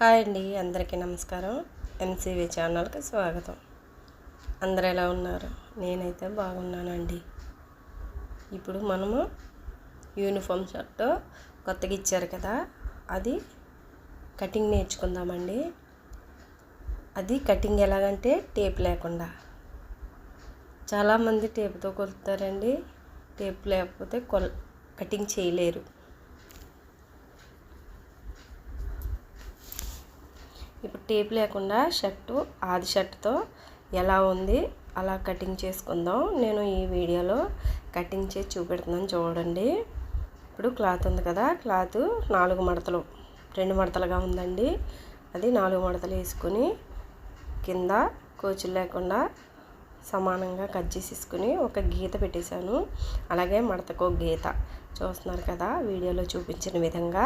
Hi అండి అందరికీ నమస్కారం. ఎంసీవీ ఛానల్కి స్వాగతం. అందరు ఎలా ఉన్నారు? నేనైతే బాగున్నానండి. ఇప్పుడు మనము యూనిఫామ్ షర్ట్ కొత్తగా ఇచ్చారు కదా అది కటింగ్ నేర్చుకుందామండి. అది కటింగ్ ఎలాగంటే టేప్ లేకుండా. చాలామంది టేప్తో కొలుతారండి టేప్ లేకపోతే కొల్ కటింగ్ చేయలేరు. ఇప్పుడు టేప్ లేకుండా షర్టు ఆది షర్ట్తో ఎలా ఉంది అలా కటింగ్ చేసుకుందాం. నేను ఈ వీడియోలో కటింగ్ చేసి చూపెడుతున్నాను చూడండి. ఇప్పుడు క్లాత్ ఉంది కదా క్లాత్ నాలుగు మడతలు రెండు మడతలుగా ఉందండి. అది నాలుగు మడతలు వేసుకుని కింద కోచులు లేకుండా సమానంగా కట్ చేసేసుకుని ఒక గీత పెట్టేశాను. అలాగే మడతకు గీత. చూస్తున్నారు కదా వీడియోలో చూపించిన విధంగా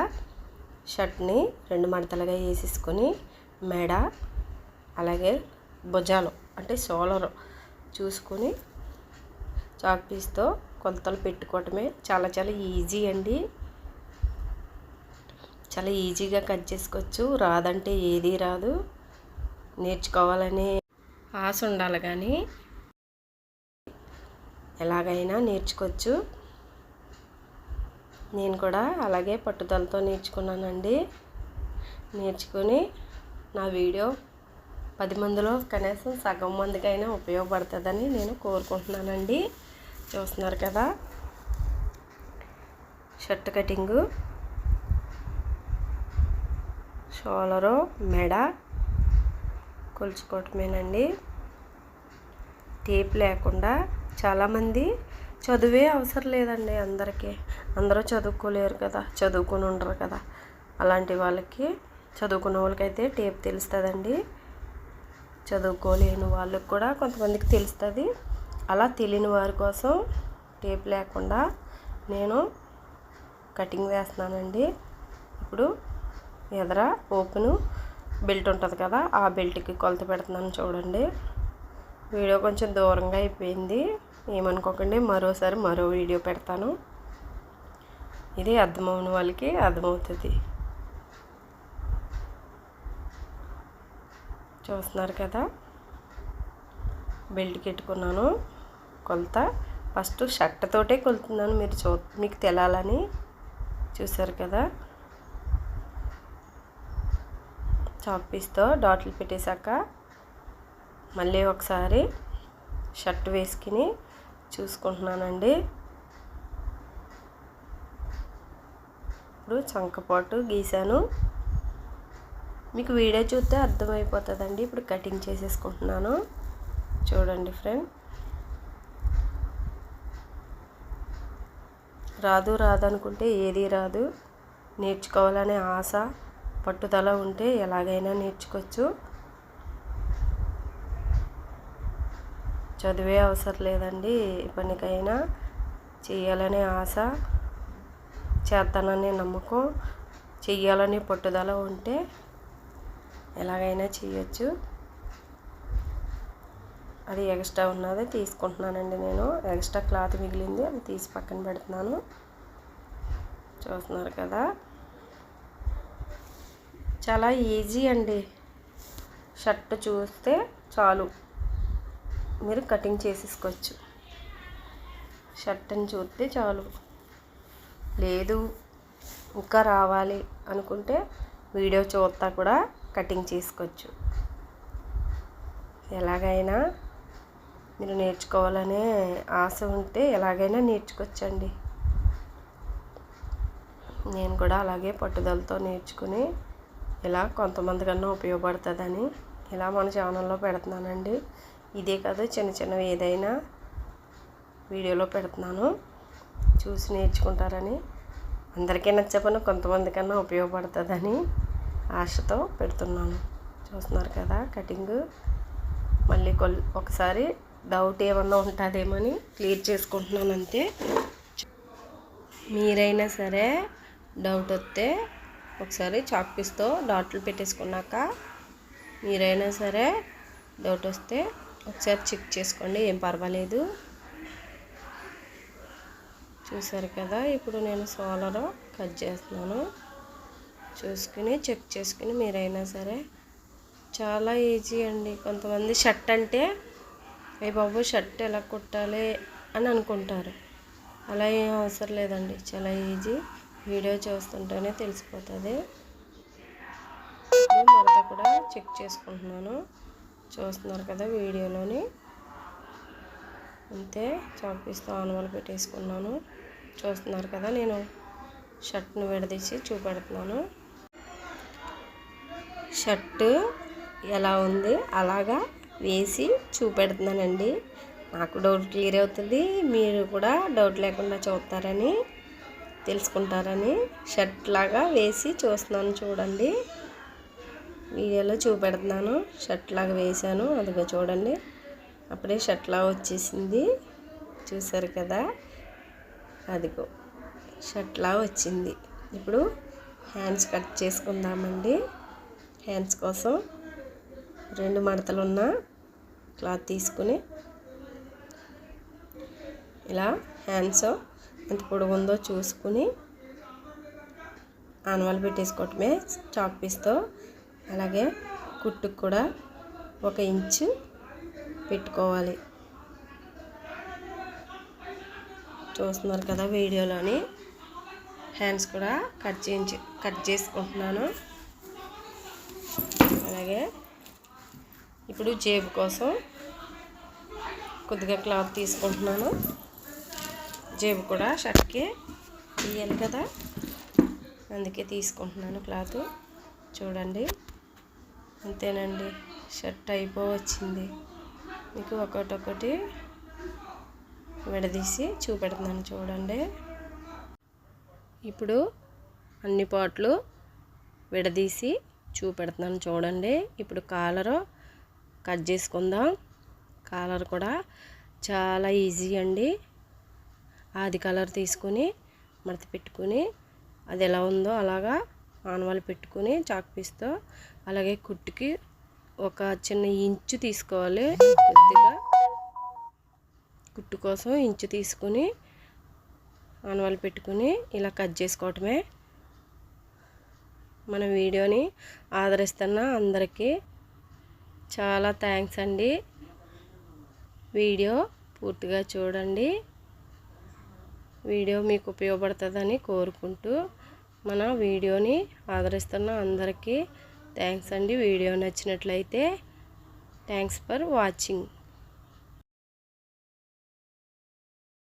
షర్ట్ని రెండు మడతలుగా వేసేసుకొని మెడ అలాగే భుజాలు అంటే సోలరు చూసుకొని చాక్ పీస్తో కొలతలు పెట్టుకోవటమే చాలా చాలా ఈజీ అండి. చాలా ఈజీగా కట్ చేసుకోవచ్చు. రాదంటే ఏది రాదు. నేర్చుకోవాలనే ఆశ ఉండాలి కానీ ఎలాగైనా నేర్చుకోవచ్చు. నేను కూడా అలాగే పట్టుదలతో నేర్చుకున్నానండి. నేర్చుకొని నా వీడియో పది మందిలో కనీసం సగం మందికైనా ఉపయోగపడుతుందని నేను కోరుకుంటున్నానండి. చూస్తున్నారు కదా? షర్ట్ కటింగు షోలరు మెడ కొలుచుకోవటమేనండి. టేప్ లేకుండా చాలామంది చదువే అవసరం లేదండి అందరికీ. అందరూ చదువుకోలేరు కదా చదువుకుని ఉండరు కదా. అలాంటి వాళ్ళకి చదువుకున్న వాళ్ళకైతే టేప్ తెలుస్తుందండి. చదువుకోలేని వాళ్ళకి కూడా కొంతమందికి తెలుస్తుంది. అలా తెలియని వారి కోసం టేప్ లేకుండా నేను కటింగ్ వేస్తున్నానండి. ఇప్పుడు ఎదర ఓపెను బెల్ట్ ఉంటుంది కదా ఆ బెల్ట్కి కొలత పెడుతున్నాను చూడండి. వీడియో కొంచెం దూరంగా అయిపోయింది. ఏమనుకోకండి మరోసారి మరో వీడియో పెడతాను. ఇది అర్థమవుని వాళ్ళకి అర్థమవుతుంది. చూస్తున్నారు కదా. బెల్ట్ పెట్టుకున్నాను కొలత. ఫస్ట్ షర్ట్తోటే కొలుతున్నాను మీరు చూ మీకు తెలాలని చూసారు కదా. చాక్ పీస్తో డాట్లు పెట్టేశాక మళ్ళీ ఒకసారి షర్ట్ వేసుకుని చూసుకుంటున్నానండి. ఇప్పుడు చంకపాటు గీశాను. మీకు వీడియో చూస్తే అర్థమైపోతుందండి. ఇప్పుడు కటింగ్ చేసేసుకుంటున్నాను. చూడండి ఫ్రెండ్. రాదు రాదు అనుకుంటే ఏది రాదు. నేర్చుకోవాలనే ఆశ పట్టుదల ఉంటే ఎలాగైనా నేర్చుకోవచ్చు. చదివే అవసరం లేదండి పనికైనా చేయాలనే ఆశ చేస్తాననే నమ్మకం. చెయ్యాలనే పట్టుదల ఉంటే ఎలాగైనా చేయొచ్చు. అది ఎక్స్ట్రా ఉన్నది తీసుకుంటున్నానండి నేను. ఎక్స్ట్రా క్లాత్ మిగిలింది అది తీసి పక్కన పెడుతున్నాను. చూస్తున్నారు కదా. చాలా ఈజీ అండి. షర్ట్ చూస్తే చాలు. మీరు కటింగ్ చేసేసుకోవచ్చు. షర్ట్ని చూస్తే చాలు. లేదు ఇంకా రావాలి అనుకుంటే వీడియో చూస్తా కూడా కటింగ్ చేసుకోవచ్చు. ఎలాగైనా మీరు నేర్చుకోవాలనే ఆశ ఉంటే ఎలాగైనా నేర్చుకోవచ్చండి. నేను కూడా అలాగే పట్టుదలతో నేర్చుకుని ఇలా కొంతమంది కన్నా ఉపయోగపడుతుందని ఇలా మన ఛానల్లో పెడుతున్నానండి. ఇదే కాదు చిన్న చిన్నవి ఏదైనా వీడియోలో పెడుతున్నాను. చూసి నేర్చుకుంటారని. అందరికీ నచ్చపని కొంతమంది కన్నా ఉపయోగపడుతుందని. ఆశతో పెడుతున్నాను. చూస్తున్నారు కదా కటింగ్. మళ్ళీ కొల్ ఒకసారి డౌట్ ఏమన్నా ఉంటుందేమని క్లియర్ చేసుకుంటున్నాను అంతే. మీరైనా సరే డౌట్ వస్తే ఒకసారి చాక్ పీస్తో డాట్లు పెట్టేసుకున్నాక మీరైనా సరే డౌట్ వస్తే ఒకసారి చెక్ చేసుకోండి ఏం పర్వాలేదు. చూసారు కదా ఇప్పుడు నేను సోలర్ కట్ చేస్తున్నాను. చూసుకుని చెక్ చేసుకుని మీరైనా సరే. చాలా ఈజీ అండి. కొంతమంది షర్ట్ అంటే ఏ బాబు షర్ట్ ఎలా కుట్టాలి? అని అనుకుంటారు. అలా ఏం అవసరం లేదండి. చాలా ఈజీ. వీడియో చూస్తుంటేనే తెలిసిపోతుంది. ఇప్పుడు మడత కూడా చెక్ చేసుకుంటున్నాను. చూస్తున్నారు కదా వీడియోలోని. అంతే. చాపిస్తూ ఆనవాలు పెట్టేసుకున్నాను. చూస్తున్నారు కదా నేను షర్ట్ను విడదీసి చూపెడుతున్నాను. షర్టు ఎలా ఉంది అలాగా వేసి చూపెడుతున్నానండి. నాకు డౌట్ క్లియర్ అవుతుంది. మీరు కూడా డౌట్ లేకుండా చూస్తారని తెలుసుకుంటారని షర్ట్ లాగా వేసి చూస్తున్నాను చూడండి. వీడియోలో చూపెడుతున్నాను. షర్ట్ లాగా వేసాను అదిగో చూడండి. అప్పుడే షర్ట్ లాగా వచ్చేసింది. చూసారు కదా? అదిగో. షర్ట్ లాగా వచ్చింది. ఇప్పుడు హ్యాండ్స్ కట్ చేసుకుందామండి. హ్యాండ్స్ కోసం రెండు మడతలు ఉన్న క్లాత్ తీసుకుని ఇలా హ్యాండ్స్ ఎంత పొడుగు ఉందో చూసుకుని ఆనవాలు పెట్టేసుకోవటమే చాక్ పీస్తో. అలాగే కుట్టుకు కూడా ఒక ఇంచు పెట్టుకోవాలి. చూస్తున్నారు కదా వీడియోలోని హ్యాండ్స్ కూడా కట్ చేయించి కట్ చేసుకుంటున్నాను. అలాగే ఇప్పుడు జేబు కోసం కొద్దిగా క్లాత్ తీసుకుంటున్నాను. జేబు కూడా షర్ట్కి తీయాలి కదా. అందుకే తీసుకుంటున్నాను క్లాత్. చూడండి. అంతేనండి. షర్ట్ అయిపోవచ్చింది. మీకు ఒకటొకటి విడదీసి చూపెడుతున్నాను చూడండి. ఇప్పుడు అన్ని పాటలు విడదీసి చూపెడుతున్నాను చూడండి. ఇప్పుడు కాలరు కట్ చేసుకుందాం. కాలర్ కూడా చాలా ఈజీ అండి. ఆది కలర్ తీసుకుని మడత పెట్టుకుని అది ఎలా ఉందో అలాగా ఆనవాళ్ళు పెట్టుకుని చాక్ పీస్తో అలాగే కుట్టుకి ఒక చిన్న ఇంచు తీసుకోవాలి. కొద్దిగా కుట్టు కోసం ఇంచు తీసుకుని ఆనవాళ్ళు పెట్టుకుని ఇలా కట్ చేసుకోవటమే. మన వీడియోని ఆదరిస్తున్న అందరికీ చాలా థ్యాంక్స్ అండి. వీడియో పూర్తిగా చూడండి. వీడియో మీకు ఉపయోగపడుతుందని కోరుకుంటూ మన వీడియోని ఆదరిస్తున్న అందరికీ థ్యాంక్స్ అండి. వీడియో నచ్చినట్లయితే థ్యాంక్స్ ఫర్ వాచింగ్.